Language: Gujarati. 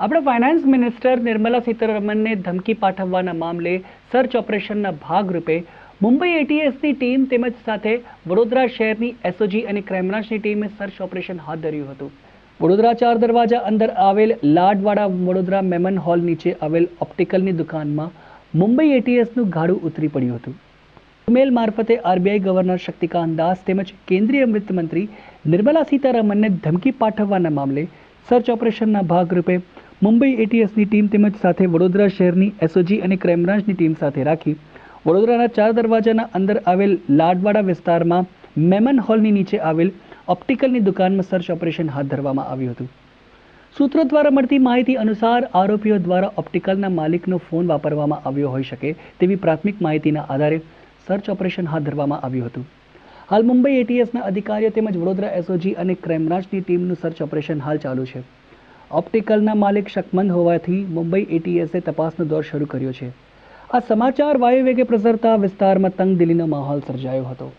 આપણે ફાઇનાન્સ મિનિસ્ટર નિર્મલા સીતારમણને ધમકી પાઠવવાના મામલે સર્ચ ઓપરેશનના ભાગરૂપે મુંબઈ એટીએસની ટીમ તેમજ સાથે વડોદરા શહેરની એસઓજી અને ક્રાઇમબ્રાન્ચની ટીમે સર્ચ ઓપરેશન હાથ ધર્યું હતું. વડોદરા ચાર દરવાજા અંદર આવેલ લાડવાડા વડોદરા મેમન હોલ નીચે આવેલ ઓપ્ટિકલની દુકાનમાં મુંબઈ એટીએસનું ગાડું ઉતરી પડ્યું હતું. ઉમેલ મારફતે આરબીઆઈ ગવર્નર શક્તિકાંત દાસ તેમજ કેન્દ્રીય વિત્તમંત્રી નિર્મલા સીતારમણને ધમકી પાઠવવાના મામલે સર્ચ ઓપરેશનના ભાગરૂપે મુંબઈ એટીએસની ટીમ તેમજ સાથે વડોદરા શહેરની એસઓજી અને ક્રાઇમ બ્રાન્ચની ટીમ સાથે રાખી. વડોદરાના ચાર દરવાજાના અંદર આવેલ લાડવાડા વિસ્તારમાં મેમન હોલની નીચે આવેલ ઓપ્ટિકલની દુકાનમાં સર્ચ ઓપરેશન હાથ ધરવામાં આવ્યું હતું. સૂત્રો દ્વારા મળતી માહિતી અનુસાર આરોપીઓ દ્વારા ઓપ્ટિકલના માલિકનો ફોન વાપરવામાં આવ્યો હોઈ શકે તેવી પ્રાથમિક માહિતીના આધારે સર્ચ ઓપરેશન હાથ ધરવામાં આવ્યું હતું. હાલ મુંબઈ એટીએસના અધિકારીઓ તેમજ વડોદરા એસઓજી અને ક્રાઇમ બ્રાન્ચની ટીમનું સર્ચ ઓપરેશન હાલ ચાલુ છે. ઓપ્ટિકલના માલિક શકમંદ હોવાથી મુંબઈ એટીએસે તપાસનો દોર શરૂ કર્યો છે. આ સમાચાર વાયુવેગે પ્રસરતા વિસ્તારમાં તંગદિલીનો માહોલ સર્જાયો હતો.